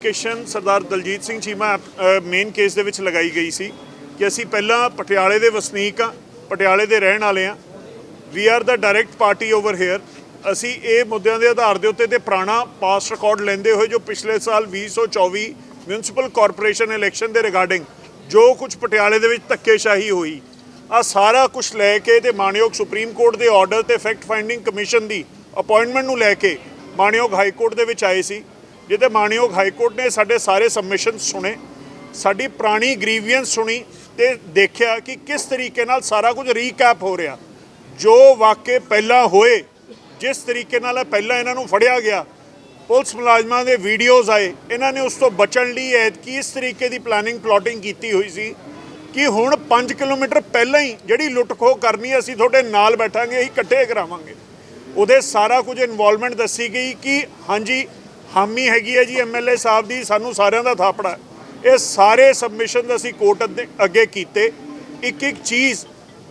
Application Sardar Daljit Singh Cheema main case ਦੇ ਵਿੱਚ ਲਗਾਈ ਗਈ ਸੀ ਕਿ ਅਸੀਂ ਪਹਿਲਾਂ ਪਟਿਆਲੇ ਦੇ ਵਸਨੀਕ ਆ ਪਟਿਆਲੇ ਦੇ ਰਹਿਣ ਵਾਲੇ ਆ we are the direct party over here ਅਸੀਂ ਇਹ ਮੁੱਦਿਆਂ ਦੇ ਆਧਾਰ ਦੇ ਉੱਤੇ ਤੇ ਪੁਰਾਣਾ ਪਾਸ ਰਿਕਾਰਡ ਲੈਂਦੇ ਹੋਏ ਜੋ ਪਿਛਲੇ ਸਾਲ 2024 ਮਿਊਨਿਸਪਲ ਕਾਰਪੋਰੇਸ਼ਨ ਇਲੈਕਸ਼ਨ ਦੇ ਰਿਗਾਰਡਿੰਗ ਜੋ ਕੁਝ ਪਟਿਆਲੇ ਦੇ ਵਿੱਚ ਧੱਕੇਸ਼ਾਹੀ ਹੋਈ ਆ ਸਾਰਾ ਕੁਝ ਲੈ ਕੇ ਤੇ ਮਾਨਯੋਗ ਸੁਪਰੀਮ ਕੋਰਟ ਦੇ ਆਰਡਰ ਤੇ ਫੈਕਟ ਫਾਈਂਡਿੰਗ ਕਮਿਸ਼ਨ ਦੀ ਅਪਾਇੰਟਮੈਂਟ ਨੂੰ ਲੈ ਕੇ ਮਾਨਯੋਗ ਹਾਈ ਕੋਰਟ ਦੇ ਵਿੱਚ ਆਏ ਸੀ। ਜਿਹਦੇ ਮਾਨਯੋਗ ਹਾਈ ਕੋਰਟ ਨੇ ਸਾਡੇ ਸਾਰੇ ਸਬਮਿਸ਼ਨ ਸੁਣੇ, ਸਾਡੀ ਪੁਰਾਣੀ ਗ੍ਰੀਵੀਅੰਸ ਸੁਣੀ ਤੇ ਦੇਖਿਆ ਕਿ ਕਿਸ ਤਰੀਕੇ ਨਾਲ ਸਾਰਾ ਕੁਝ ਰੀਕੈਪ ਹੋ ਰਿਹਾ। ਜੋ ਵਾਕਿਆ ਪਹਿਲਾਂ ਹੋਏ, ਜਿਸ ਤਰੀਕੇ ਨਾਲ ਪਹਿਲਾਂ ਇਹਨਾਂ ਨੂੰ ਫੜਿਆ ਗਿਆ, ਪੁਲਿਸ ਮੁਲਾਜ਼ਮਾਂ ਦੇ ਵੀਡੀਓਜ਼ ਆਏ, ਇਹਨਾਂ ਨੇ ਉਸ ਤੋਂ ਬਚਣ ਲਈ ਐਤਕੀ ਇਸ ਤਰੀਕੇ ਦੀ ਪਲੈਨਿੰਗ ਪਲਾਟਿੰਗ ਕੀਤੀ ਹੋਈ ਸੀ ਕਿ ਹੁਣ 5 ਕਿਲੋਮੀਟਰ ਪਹਿਲਾਂ ਹੀ ਜਿਹੜੀ ਲੁੱਟ ਖੋਹ ਕਰਨੀ ਅਸੀਂ ਤੁਹਾਡੇ ਨਾਲ ਬੈਠਾਂਗੇ, ਅਸੀਂ ਇਕੱਠੇ ਕਰਾਵਾਂਗੇ। ਉਹਦੇ ਸਾਰਾ ਕੁਝ ਇਨਵੋਲਵਮੈਂਟ ਦੱਸੀ ਗਈ ਕਿ ਹਾਂਜੀ ਹਾਮੀ ਹੈਗੀ ਹੈ ਜੀ ਐਮਐਲਏ ਸਾਹਿਬ ਦੀ, ਸਾਨੂੰ ਸਾਰਿਆਂ ਦਾ ਥਾਪੜਾ ਇਹ ਸਾਰੇ ਸਬਮਿਸ਼ਨ ਅਸੀਂ ਕੋਰਟ ਅੱਗੇ- ਅੱਗੇ ਕੀਤੇ। ਇੱਕ ਇੱਕ ਚੀਜ਼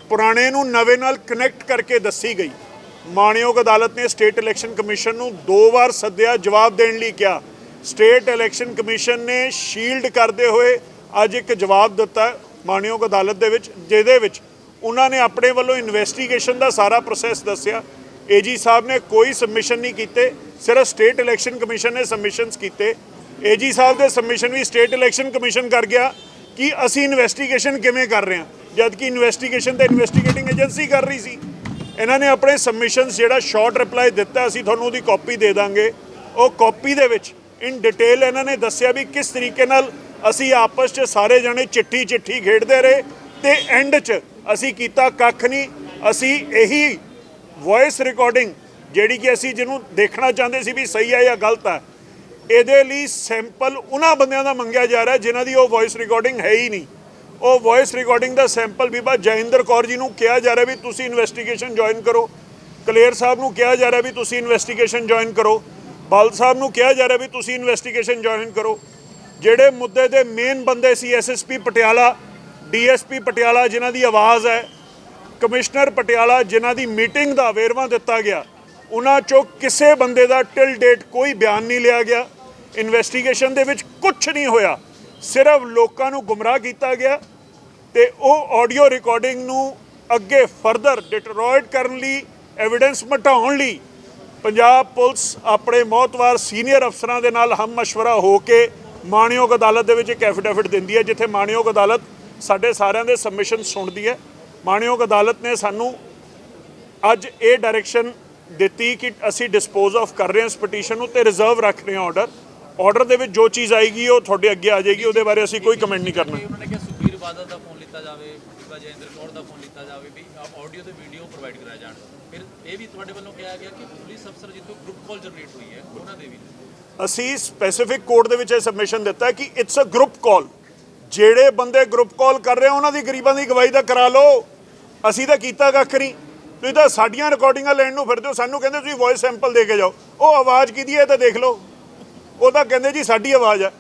ਪੁਰਾਣੇ ਨੂੰ ਨਵੇਂ ਨਾਲ ਕਨੈਕਟ ਕਰਕੇ ਦੱਸੀ ਗਈ। ਮਾਣਯੋਗ ਅਦਾਲਤ ਨੇ ਸਟੇਟ ਇਲੈਕਸ਼ਨ ਕਮਿਸ਼ਨ ਨੂੰ ਦੋ ਵਾਰ ਸੱਦਿਆ, ਜਵਾਬ ਦੇਣ ਲਈ ਕਿਹਾ। ਸਟੇਟ ਇਲੈਕਸ਼ਨ ਕਮਿਸ਼ਨ ਨੇ ਸ਼ੀਲਡ ਕਰਦੇ ਹੋਏ ਅੱਜ ਇੱਕ ਜਵਾਬ ਦਿੱਤਾ ਹੈ ਮਾਣਯੋਗ ਅਦਾਲਤ ਦੇ ਵਿੱਚ, ਜਿਹਦੇ ਵਿੱਚ ਉਹਨਾਂ ਨੇ ਆਪਣੇ ਵੱਲੋਂ ਇਨਵੈਸਟੀਗੇਸ਼ਨ ਦਾ ਸਾਰਾ ਪ੍ਰੋਸੈਸ ਦੱਸਿਆ। ਏਜੀ ਸਾਹਿਬ ਨੇ ਕੋਈ ਸਬਮਿਸ਼ਨ ਨਹੀਂ ਕੀਤੇ, ਸਿਰਫ ਸਟੇਟ ਇਲੈਕਸ਼ਨ ਕਮਿਸ਼ਨ ਨੇ ਸਬਮਿਸ਼ਨਸ ਕੀਤੇ। ਏਜੀ ਸਾਹਿਬ ਦੇ ਸਬਮਿਸ਼ਨ ਵੀ ਸਟੇਟ ਇਲੈਕਸ਼ਨ ਕਮਿਸ਼ਨ ਕਰ ਗਿਆ ਕਿ ਅਸੀਂ ਇਨਵੈਸਟੀਗੇਸ਼ਨ ਕਿਵੇਂ ਕਰ ਰਹੇ ਹਾਂ। ਜਦ ਕਿ ਇਨਵੈਸਟੀਗੇਸ਼ਨ ਤਾਂ ਇਨਵੈਸਟੀਗੇਟਿੰਗ ਏਜੰਸੀ ਕਰ ਰਹੀ ਸੀ। ਇਹਨਾਂ ਨੇ ਆਪਣੇ ਸਬਮਿਸ਼ਨਸ ਜਿਹੜਾ ਸ਼ਾਰਟ ਰਿਪਲਾਈ ਦਿੱਤਾ, ਅਸੀਂ ਤੁਹਾਨੂੰ ਉਹਦੀ ਕਾਪੀ ਦੇ ਦਾਂਗੇ। ਉਹ ਕਾਪੀ ਦੇ ਵਿੱਚ ਇਨ ਡਿਟੇਲ ਇਹਨਾਂ ਨੇ ਦੱਸਿਆ ਵੀ ਕਿਸ ਤਰੀਕੇ ਨਾਲ ਅਸੀਂ ਆਪਸ 'ਚ ਸਾਰੇ ਜਣੇ ਚਿੱਠੀ ਚਿੱਠੀ ਖੇਡਦੇ ਰਹੇ ਤੇ ਐਂਡ 'ਚ ਅਸੀਂ ਕੀਤਾ ਕੱਖ ਨਹੀਂ। ਅਸੀਂ ਇਹੀ ਵੌਇਸ ਰਿਕਾਰਡਿੰਗ ਜਿਹੜੀ ਕਿ ਅਸੀਂ ਜਿਹਨੂੰ ਦੇਖਣਾ ਚਾਹੁੰਦੇ ਸੀ ਵੀ ਸਹੀ ਹੈ ਜਾਂ ਗਲਤ ਹੈ, ਇਹਦੇ ਲਈ ਸੈਂਪਲ ਉਹਨਾਂ ਬੰਦਿਆਂ ਦਾ ਮੰਗਿਆ ਜਾ ਰਿਹਾ ਜਿਨ੍ਹਾਂ ਦੀ ਉਹ ਵੌਇਸ ਰਿਕਾਰਡਿੰਗ ਹੈ ਹੀ ਨਹੀਂ। ਉਹ ਵੌਇਸ ਰਿਕਾਰਡਿੰਗ ਦਾ ਸੈਂਪਲ ਬੀਬਾ ਜੈਇੰਦਰ ਕੌਰ ਜੀ ਨੂੰ ਕਿਹਾ ਜਾ ਰਿਹਾ ਵੀ ਤੁਸੀਂ ਇਨਵੈਸਟੀਗੇਸ਼ਨ ਜੁਆਇਨ ਕਰੋ। ਕਲੇਰ ਸਾਹਿਬ ਨੂੰ ਕਿਹਾ ਜਾ ਰਿਹਾ ਵੀ ਤੁਸੀਂ ਇਨਵੈਸਟੀਗੇਸ਼ਨ ਜੁਆਇਨ ਕਰੋ। ਬਲ ਸਾਹਿਬ ਨੂੰ ਕਿਹਾ ਜਾ ਰਿਹਾ ਵੀ ਤੁਸੀਂ ਇਨਵੈਸਟੀਗੇਸ਼ਨ ਜੁਆਇਨ ਕਰੋ। ਜਿਹੜੇ ਮੁੱਦੇ ਦੇ ਮੇਨ ਬੰਦੇ ਸੀ ਐਸਐਸਪੀ ਪਟਿਆਲਾ ਡੀਐਸਪੀ ਪਟਿਆਲਾ, ਜਿਨ੍ਹਾਂ ਦੀ ਆਵਾਜ਼ ਹੈ ਕਮਿਸ਼ਨਰ ਪਟਿਆਲਾ, ਜਿਨ੍ਹਾਂ ਦੀ ਮੀਟਿੰਗ ਦਾ ਵੇਰਵਾ ਦਿੱਤਾ ਗਿਆ, ਉਹਨਾਂ ਚੋਂ ਕਿਸੇ ਬੰਦੇ ਦਾ ਟਿਲ ਡੇਟ ਕੋਈ ਬਿਆਨ ਨਹੀਂ ਲਿਆ ਗਿਆ। ਇਨਵੈਸਟੀਗੇਸ਼ਨ ਦੇ ਵਿੱਚ ਕੁਝ ਨਹੀਂ ਹੋਇਆ। ਸਿਰਫ ਲੋਕਾਂ ਨੂੰ ਗੁੰਮਰਾਹ ਕੀਤਾ ਗਿਆ ਤੇ ਉਹ ਆਡੀਓ ਰਿਕਾਰਡਿੰਗ ਨੂੰ ਅੱਗੇ ਫਰਦਰ ਡਿਟਰੋਇਡ ਕਰਨ ਲਈ, ਐਵੀਡੈਂਸ ਮਟਾਉਣ ਲਈ ਪੰਜਾਬ ਪੁਲਿਸ ਆਪਣੇ ਮੌਤਵਾਰ ਸੀਨੀਅਰ ਅਫਸਰਾਂ ਦੇ ਨਾਲ ਹਮ ਮਸ਼ਵਰਾ ਹੋ ਕੇ ਮਾਣਯੋਗ ਅਦਾਲਤ ਦੇ ਵਿੱਚ ਇੱਕ ਐਫੀਡੈਵਿਟ ਦਿੰਦੀ ਹੈ, ਜਿੱਥੇ ਮਾਣਯੋਗ ਅਦਾਲਤ ਸਾਡੇ ਸਾਰਿਆਂ ਦੇ ਸਬਮਿਸ਼ਨ ਸੁਣਦੀ ਹੈ। ਮਾਣਯੋਗ ਅਦਾਲਤ ਨੇ ਸਾਨੂੰ ਅੱਜ ਇਹ ਡਾਇਰੈਕਸ਼ਨ ਦਿੱਤੀ ਕਿ ਅਸੀਂ ਡਿਸਪੋਜ਼ ਆਫ ਕਰ ਰਹੇ ਹਾਂ ਇਸ ਪਟੀਸ਼ਨ ਨੂੰ ਤੇ ਰਿਜ਼ਰਵ ਰੱਖ ਰਹੇ ਹਾਂ ਆਰਡਰ ਆਰਡਰ ਦੇ ਵਿੱਚ ਜੋ ਚੀਜ਼ ਆਏਗੀ ਉਹ ਤੁਹਾਡੇ ਅੱਗੇ ਆ ਜਾਏਗੀ ਉਹਦੇ ਬਾਰੇ ਅਸੀਂ ਕੋਈ ਕਮੈਂਟ ਨਹੀਂ ਕਰਨਾ। ਉਹਨਾਂ ਨੇ ਕਿਹਾ ਸੁਖਬੀਰ ਬਾਦਲ ਦਾ ਫੋਨ ਲਿੱਤਾ ਜਾਵੇ ਬੀਬਾ ਜੈਂਦਰ ਕੌਰ ਦਾ ਫੋਨ ਲਿੱਤਾ ਜਾਵੇ ਵੀ ਆਪ ਆਡੀਓ ਤੇ ਵੀਡੀਓ ਪ੍ਰੋਵਾਈਡ ਕਰਾਇਆ ਜਾਣ। ਫਿਰ ਇਹ ਵੀ ਤੁਹਾਡੇ ਵੱਲੋਂ ਕਿਹਾ ਗਿਆ ਕਿ ਪੁਲਿਸ ਅਫਸਰ ਜਿੱਥੋਂ ਗਰੁੱਪ ਕਾਲ ਜਨਰੇਟ ਹੋਈ ਹੈ ਉਹਨਾਂ ਦੇ ਵੀ। ਅਸੀਂ ਸਪੈਸੀਫਿਕ ਕੋਡ ਦੇ ਵਿੱਚ ਇਹ ਸਬਮਿਸ਼ਨ ਦਿੱਤਾ ਕਿ ਇਟਸ ਅ ਗਰੁੱਪ ਕਾਲ ਜਿਹੜੇ ਬੰਦੇ ਗਰੁੱਪ ਕਾਲ ਕਰ ਰਹੇ ਉਹਨਾਂ ਦੀ ਗਰੀਬਾਂ ਦੀ ਗਵਾਹੀ ਤਾਂ ਕਰਾ ਲਓ। ਅਸੀਂ ਤਾਂ ਕੀਤਾ ਕੱਖ ਨਹੀਂ। ਤੁਸੀਂ ਤਾਂ ਸਾਡੀਆਂ ਰਿਕਾਰਡਿੰਗਾਂ ਲੈਣ ਨੂੰ ਫਿਰਦੇ ਹੋ, ਸਾਨੂੰ ਕਹਿੰਦੇ ਤੁਸੀਂ ਵੌਇਸ ਸੈਂਪਲ ਦੇ ਕੇ ਜਾਓ। ਉਹ ਆਵਾਜ਼ ਕਿਹਦੀ ਹੈ ਤਾਂ ਦੇਖ ਲਓ। ਉਹ ਤਾਂ ਕਹਿੰਦੇ ਜੀ ਸਾਡੀ ਆਵਾਜ਼ ਹੈ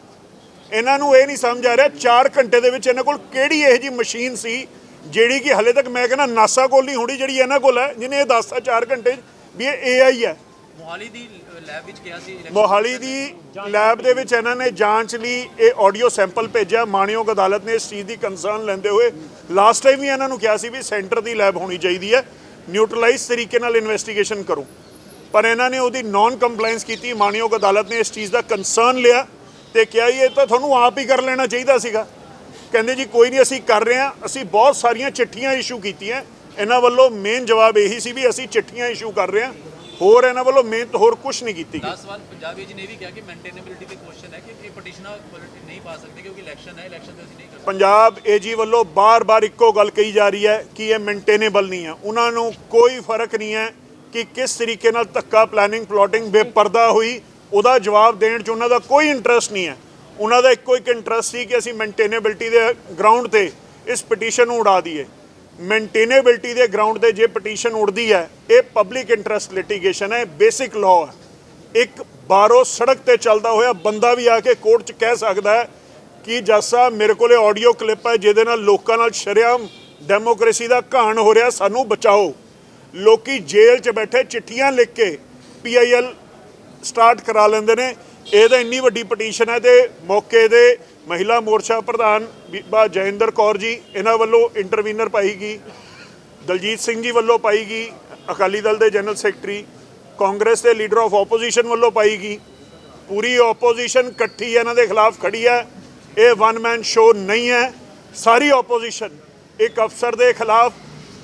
ਇਹਨਾਂ ਨੂੰ ਇਹ ਨਹੀਂ ਸਮਝ ਆ ਰਿਹਾ 4 ਘੰਟੇ ਦੇ ਵਿੱਚ ਇਹਨਾਂ ਕੋਲ ਕਿਹੜੀ ਇਹੋ ਜੀ ਮਸ਼ੀਨ ਸੀ, ਜਿਹੜੀ ਕਿ ਹਲੇ ਤੱਕ ਮੈਂ ਕਹਿੰਦਾ ਨਾਸਾ ਕੋਲ ਨਹੀਂ ਹੋਣੀ, ਜਿਹੜੀ ਇਹਨਾਂ ਕੋਲ ਹੈ, ਜਿਹਨੇ ਇਹ ਦੱਸਤਾ 4 ਘੰਟੇ ਵੀ ਇਹ AI ਹੈ। ਮੋਹਾਲੀ ਦੀ ਲੈਬ ਵਿੱਚ ਕਿਹਾ ਸੀ ਮੋਹਾਲੀ ਦੀ ਲੈਬ ਦੇ ਵਿੱਚ ਇਹਨਾਂ ਨੇ ਜਾਂਚ ਲਈ ਇਹ ਆਡੀਓ ਸੈਂਪਲ ਭੇਜਿਆ। ਮਾਣਯੋਗ ਅਦਾਲਤ ਨੇ ਇਸ ਚੀਜ਼ ਦੀ ਕੰਸਰਨ ਲੈਂਦੇ ਹੋਏ ਲਾਸਟ ਟਾਈਮ ਵੀ ਇਹਨਾਂ ਨੂੰ ਕਿਹਾ ਸੀ ਵੀ ਸੈਂਟਰ ਦੀ ਲੈਬ ਹੋਣੀ ਚਾਹੀਦੀ ਹੈ। ਨਿਊਟਰਲਾਈਜ਼ ਤਰੀਕੇ ਨਾਲ ਇਨਵੈਸਟੀਗੇਸ਼ਨ ਕਰੋ। ਪਰ ਇਹਨਾਂ ਨੇ ਉਹਦੀ ਨਾਨ ਕੰਪਲਾਈਂਸ ਕੀਤੀ। ਮਾਣਯੋਗ ਅਦਾਲਤ ਨੇ ਇਸ ਚੀਜ਼ ਦਾ ਕੰਸਰਨ ਲਿਆ ਤੇ ਕਿਹਾ ਇਹ ਤਾਂ ਤੁਹਾਨੂੰ ਆਪ ਹੀ ਕਰ ਲੈਣਾ ਚਾਹੀਦਾ ਸੀਗਾ। ਕਹਿੰਦੇ ਜੀ ਕੋਈ ਨਹੀਂ ਅਸੀਂ ਕਰ ਰਹੇ ਹਾਂ। ਅਸੀਂ ਬਹੁਤ ਸਾਰੀਆਂ ਚਿੱਠੀਆਂ ਇਸ਼ੂ ਕੀਤੀਆਂ। ਇਹਨਾਂ ਵੱਲੋਂ ਮੇਨ ਜਵਾਬ ਇਹੀ ਸੀ ਵੀ ਅਸੀਂ ਚਿੱਠੀਆਂ ਇਸ਼ੂ ਕਰ ਰਹੇ ਹਾਂ। ਹੋਰ ਇਹਨਾਂ ਵੱਲੋਂ ਮਿਹਨਤ ਹੋਰ ਕੁਝ ਨਹੀਂ ਕੀਤੀ ਗਈ। 10 ਸਵਾਲ ਪੰਜਾਬੀ ਜੀ ਨੇ ਵੀ ਕਿਹਾ ਕਿ ਮੇਨਟੇਨੇਬਿਲਿਟੀ ਦੇ ਕੁਐਸਚਨ ਹੈ ਕਿ ਇਹ ਪਟੀਸ਼ਨਰ ਨਹੀਂ ਪਾ ਸਕਦੇ ਕਿਉਂਕਿ ਇਲੈਕਸ਼ਨ ਹੈ ਇਲੈਕਸ਼ਨ ਤੇ ਅਸੀਂ ਨਹੀਂ ਕਰ ਸਕਦੇ। ਪੰਜਾਬ ਏਜੀ ਵੱਲੋਂ ਬਾਰ-ਬਾਰ ਇੱਕੋ ਗੱਲ ਕਹੀ ਜਾ ਰਹੀ ਹੈ ਕਿ ਇਹ ਮੇਨਟੇਨੇਬਲ ਨਹੀਂ ਹੈ। ਉਹਨਾਂ ਨੂੰ ਕੋਈ ਫ਼ਰਕ ਨਹੀਂ ਹੈ ਕਿ ਕਿਸ ਤਰੀਕੇ ਨਾਲ ਧੱਕਾ ਪਲੈਨਿੰਗ ਪਲੋਟਿੰਗ ਬੇਪਰਦਾ ਹੋਈ ਉਹਦਾ ਜਵਾਬ ਦੇਣ 'ਚ ਉਹਨਾਂ ਦਾ ਕੋਈ ਇੰਟਰਸਟ ਨਹੀਂ ਹੈ। ਉਹਨਾਂ ਦਾ ਇੱਕੋ ਇੱਕ ਇੰਟਰਸਟ ਸੀ ਕਿ ਅਸੀਂ ਮੇਨਟੇਨੇਬਿਲਟੀ ਦੇ ਗਰਾਊਂਡ ਤੇ ਇਸ ਪਟੀਸ਼ਨ ਨੂੰ ਉਡਾ ਦਈਏ। ਮੇਨਟੇਨੇਬਿਲਟੀ ਦੇ ਗਰਾਊਂਡ ਤੇ ਜੇ ਪਟੀਸ਼ਨ ਉੱਡਦੀ ਹੈ, ਇਹ ਪਬਲਿਕ ਇੰਟਰਸਟ ਲਿਟੀਗੇਸ਼ਨ ਹੈ ਬੇਸਿਕ ਲਾਅ ਹੈ। ਇੱਕ ਬਾਹਰੋਂ ਸੜਕ ਤੇ ਚੱਲਦਾ ਹੋਇਆ ਬੰਦਾ ਵੀ ਆ ਕੇ ਕੋਰਟ 'ਚ ਕਹਿ ਸਕਦਾ ਹੈ ਕਿ ਜੱਜ ਸਾਹਿਬ ਮੇਰੇ ਕੋਲੇ ਆਡੀਓ ਕਲਿੱਪ ਹੈ, ਜਿਹਦੇ ਨਾਲ ਲੋਕਾਂ ਨਾਲ ਸ਼ਰੇਆਮ ਡੈਮੋਕ੍ਰੇਸੀ ਦਾ ਘਾਣ ਹੋ ਰਿਹਾ, ਸਾਨੂੰ ਬਚਾਓ। ਲੋਕੀ ਜੇਲ੍ਹ 'ਚ ਬੈਠੇ ਚਿੱਠੀਆਂ ਲਿਖ ਕੇ ਪੀਆਈਐਲ ਸਟਾਰਟ ਕਰਾ ਲੈਂਦੇ ਨੇ। ਇਹ ਤਾਂ ਇੰਨੀ ਵੱਡੀ ਪਟੀਸ਼ਨ ਹੈ ਤੇ ਮੌਕੇ ਦੇ ਮਹਿਲਾ ਮੋਰਚਾ ਪ੍ਰਧਾਨ ਬੀਬਾ ਜੈਿੰਦਰ ਕੌਰ ਜੀ, ਇਹਨਾਂ ਵੱਲੋਂ ਇੰਟਰਵੀਨਰ ਪਾਈ ਗਈ ਦਲਜੀਤ ਸਿੰਘ ਜੀ ਵੱਲੋਂ ਪਾਈ ਗਈ ਅਕਾਲੀ ਦਲ ਦੇ ਜਨਰਲ ਸੈਕਟਰੀ ਕਾਂਗਰਸ ਦੇ ਲੀਡਰ ਆਫ ਆਪੋਜੀਸ਼ਨ ਵੱਲੋਂ ਪਾਈ ਗਈ ਪੂਰੀ ਆਪੋਜੀਸ਼ਨ ਇਕੱਠੀ ਇਹਨਾਂ ਦੇ ਖਿਲਾਫ ਖੜੀ ਹੈ। ਇਹ ਵਨ ਮੈਨ ਸ਼ੋ ਨਹੀਂ ਹੈ। ਸਾਰੀ ਆਪੋਜੀਸ਼ਨ ਇੱਕ ਅਫਸਰ ਦੇ ਖਿਲਾਫ,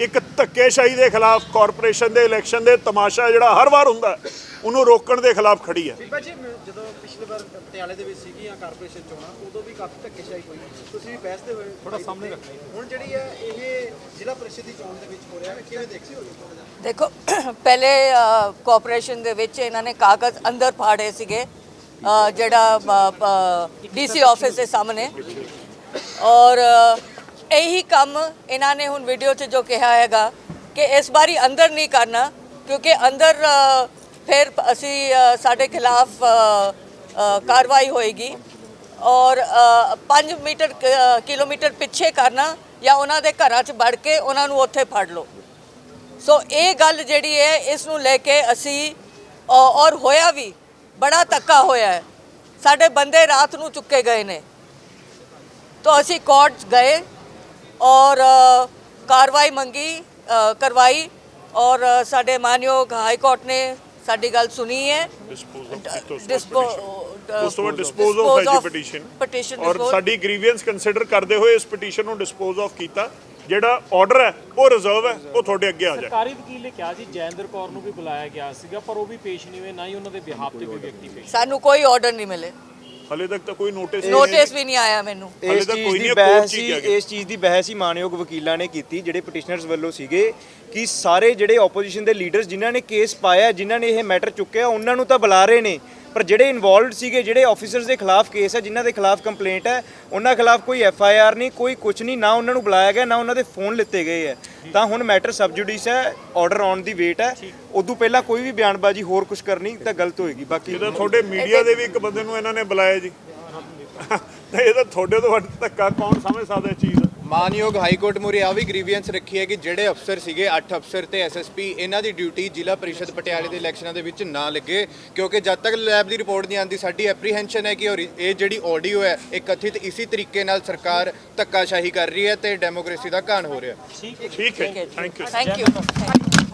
ਇੱਕ ਧੱਕੇਸ਼ਾਹੀ ਦੇ ਖਿਲਾਫ ਕਾਰਪੋਰੇਸ਼ਨ ਦੇ ਇਲੈਕਸ਼ਨ ਦੇ ਤਮਾਸ਼ਾ ਜਿਹੜਾ ਹਰ ਵਾਰ ਹੁੰਦਾ ਉਹਨੂੰ ਰੋਕਣ ਦੇ ਖਿਲਾਫ ਖੜੀ ਹੈ। ਬੀਬਾ ਜੀ ਮੈਂ ਜਦੋਂ ਪਿਛਲੀ ਵਾਰ ਪਟਿਆਲੇ ਦੇ ਵਿੱਚ ਸੀਗੀਆਂ ਕਾਰਪੋਰੇਸ਼ਨ ਚੋਣਾਂ ਉਦੋਂ ਵੀ ਕਾਫੀ ਧੱਕੇਸ਼ਾਹੀ ਹੋਈ। ਤੁਸੀਂ ਵੀ ਬਹਿਸਦੇ ਹੋਏ। ਥੋੜਾ ਸਾਹਮਣੇ ਰੱਖਣਾ ਹੁਣ ਜਿਹੜੀ ਹੈ ਇਹ ਜ਼ਿਲ੍ਹਾ ਪਰਿਸ਼ਦ ਦੀ ਚੋਣ ਦੇ ਵਿੱਚ ਹੋ ਰਿਹਾ ਹੈ ਕਿਵੇਂ ਦੇਖਦੇ ਹੋ ਜੀ? ਥੋੜ੍ਹਾ ਜਿਹਾ? ਦੇਖੋ ਪਹਿਲੇ ਕਾਰਪੋਰੇਸ਼ਨ ਦੇ ਵਿੱਚ ਇਹਨਾਂ ਨੇ ਕਾਗਜ਼ ਅੰਦਰ ਫਾੜੇ ਸੀਗੇ ਜਿਹੜਾ ਡੀਸੀ ਆਫਿਸ ਦੇ ਸਾਹਮਣੇ। ਔਰ ਇਹੀ ਕੰਮ ਇਹਨਾਂ ਨੇ ਹੁਣ ਵੀਡੀਓ 'ਚ ਜੋ ਕਿਹਾ ਹੈਗਾ ਕਿ ਇਸ ਵਾਰੀ ਅੰਦਰ ਨਹੀਂ ਕਰਨਾ ਕਿਉਂਕਿ ਅੰਦਰ ਫਿਰ ਅਸੀਂ ਸਾਡੇ ਖਿਲਾਫ ਕਾਰਵਾਈ ਹੋਏਗੀ। ਔਰ 5 ਮੀਟਰ ਕਿਲੋਮੀਟਰ ਪਿੱਛੇ ਕਰਨਾ ਜਾਂ ਉਹਨਾਂ ਦੇ ਘਰਾਂ 'ਚ ਵੜ ਕੇ ਉਹਨਾਂ ਨੂੰ ਉੱਥੇ ਫੜ ਲਓ। ਸੋ ਇਹ ਗੱਲ ਜਿਹੜੀ ਹੈ, ਇਸ ਨੂੰ ਲੈ ਕੇ ਅਸੀਂ ਔਰ ਹੋਇਆ ਵੀ, ਬੜਾ ਧੱਕਾ ਹੋਇਆ ਹੈ। ਸਾਡੇ ਬੰਦੇ ਰਾਤ ਨੂੰ ਚੁੱਕੇ ਗਏ ਨੇ। ਤਾਂ ਅਸੀਂ ਕੋਰਟ ਗਏ ਔਰ ਕਾਰਵਾਈ ਮੰਗੀ ਕਰਵਾਈ। ਔਰ ਸਾਡੇ ਮਾਨਯੋਗ ਹਾਈ ਕੋਰਟ ਨੇ ਸਾਡੀ ਗੱਲ ਸੁਣੀ ਹੈ। ਡਿਸਪੋਜ਼ ਆਫ ਡਿਸਪੋ ਉਸ ਤੋਂ ਬਾਅਦ ਡਿਸਪੋਜ਼ ਆਫ ਹੈ ਜੀ ਪਟੀਸ਼ਨ ਪਟੀਸ਼ਨ ਔਰ ਸਾਡੀ ਗ੍ਰੀਵੈਂਸ ਕੰਸੀਡਰ ਕਰਦੇ ਹੋਏ ਇਸ ਪਟੀਸ਼ਨ ਨੂੰ ਡਿਸਪੋਜ਼ ਆਫ ਕੀਤਾ। ਜਿਹੜਾ ਆਰਡਰ ਹੈ ਉਹ ਰਿਜ਼ਰਵ ਹੈ ਉਹ ਤੁਹਾਡੇ ਅੱਗੇ ਆ ਜਾਏ। ਸਰਕਾਰੀ ਵਕੀਲ ਨੇ ਕਿਹਾ ਜੀ ਜੈਂਦਰ ਕੌਰ ਨੂੰ ਵੀ ਬੁਲਾਇਆ ਗਿਆ ਸੀਗਾ ਪਰ ਉਹ ਵੀ ਪੇਸ਼ ਨਹੀਂ ਹੋਏ ਨਾ ਹੀ ਉਹਨਾਂ ਦੇ ਬਿਹਾਫ ਤੇ ਕੋਈ ਵਿਅਕਤੀ ਪੇਸ਼ ਸਾਨੂੰ ਕੋਈ ਆਰਡਰ ਨਹੀਂ ਮਿਲੇ। ਹਲੇ ਤੱਕ ਤਾਂ ਕੋਈ ਨੋਟਿਸ ਨੋਟਿਸ ਵੀ ਨਹੀਂ ਆਇਆ ਮੈਨੂੰ। ਹਾਲੇ ਇਸ ਤੱਕ ਚੀਜ਼ ਕੋਈ ਦੀ ਨਹੀਂ, ਕੋਰਟ ਬਹਿਸ ਚ ਹੀ ਹੀ ਕਿਹਾ ਗਿਆ। ਇਸ ਚੀਜ਼ ਦੀ ਬਹਿਸ ਹੀ ਮਾਨਯੋਗ ਵਕੀਲਾਂ ਨੇ ਕੀਤੀ ਜਿਹੜੇ ਪਟੀਸ਼ਨਰਸ ਵੱਲੋਂ ਸੀਗੇ ਕਿ ਸਾਰੇ ਜਿਹੜੇ ਆਪੋਜੀਸ਼ਨ ਦੇ ਲੀਡਰਸ ਜਿਨ੍ਹਾਂ ਨੇ ਕੇਸ ਪਾਇਆ ਜਿਨ੍ਹਾਂ ਨੇ ਇਹ ਮੈਟਰ ਚੁੱਕਿਆ ਉਹਨਾਂ ਨੂੰ ਤਾਂ ਬੁਲਾ ਰਹੇ ਨੇ। ਪਰ ਜਿਹੜੇ ਇਨਵੋਲਵਡ ਸੀਗੇ, ਜਿਹੜੇ ਆਫੀਸਰਸ ਦੇ ਖਿਲਾਫ ਕੇਸ ਹੈ, ਜਿਨ੍ਹਾਂ ਦੇ ਖਿਲਾਫ ਕੰਪਲੇਂਟ ਹੈ, ਉਹਨਾਂ ਖਿਲਾਫ ਕੋਈ ਐਫ ਆਈ ਆਰ ਨਹੀਂ, ਕੋਈ ਕੁਝ ਨਹੀਂ, ਨਾ ਉਹਨਾਂ ਨੂੰ ਬੁਲਾਇਆ ਗਿਆ, ਨਾ ਉਹਨਾਂ ਦੇ ਫੋਨ ਲਿੱਤੇ ਗਏ ਹੈ। ਤਾਂ ਹੁਣ ਮੈਟਰ ਸਬ ਜੁਡੀਸ ਹੈ ਆਰਡਰ ਆਉਣ ਦੀ ਵੇਟ ਹੈ। ਉਦੋਂ ਪਹਿਲਾਂ ਕੋਈ ਵੀ ਬਿਆਨਬਾਜ਼ੀ ਹੋਰ ਕੁਝ ਕਰਨੀ ਤਾਂ ਗਲਤ ਹੋਏਗੀ, ਬਾਕੀ ਇਹਦਾ ਤੁਹਾਡੇ ਮੀਡੀਆ ਦੇ ਵੀ ਇੱਕ ਬੰਦੇ ਨੂੰ ਇਹਨਾਂ ਨੇ ਬੁਲਾਇਆ ਜੀ, ਤੇ ਇਹ ਤਾਂ ਤੁਹਾਡੇ ਤੋਂ ਵੱਧ ਧੱਕਾ ਕੌਣ ਸਮਝ ਸਕਦਾ ਚੀਜ਼? ਮਾਨਯੋਗ ਹਾਈ ਕੋਰਟ ਮੁਰੇ ਆ ਵੀ ਗ੍ਰੀਵੈਂਸ ਰੱਖੀ ਹੈ ਕਿ ਜਿਹੜੇ ਅਫਸਰ ਸੀਗੇ 8 ਅਫਸਰ ਤੇ ਐਸਐਸਪੀ ਇਹਨਾਂ ਦੀ ਡਿਊਟੀ ਜ਼ਿਲ੍ਹਾ ਪਰਿਸ਼ਦ ਪਟਿਆਲੇ ਦੇ ਇਲੈਕਸ਼ਨਾਂ ਦੇ ਵਿੱਚ ਨਾ ਲੱਗੇ। ਕਿਉਂਕਿ ਜਦ ਤੱਕ ਲੈਬ ਦੀ ਰਿਪੋਰਟ ਨਹੀਂ ਆਉਂਦੀ ਸਾਡੀ ਐਪਰੀਹੈਂਸ਼ਨ ਹੈ ਕਿ ਔਰ ਇਹ ਜਿਹੜੀ ਆਡੀਓ ਹੈ ਇਹ ਕਥਿਤ ਇਸੇ ਤਰੀਕੇ ਨਾਲ ਸਰਕਾਰ ਧੱਕਾਸ਼ਾਹੀ ਕਰ ਰਹੀ ਹੈ ਤੇ ਡੈਮੋਕ੍ਰੇਸੀ ਦਾ ਘਾਣ ਹੋ ਰਿਹਾ। ਠੀਕ ਹੈ ਥੈਂਕ ਯੂ ਥੈਂਕ ਯੂ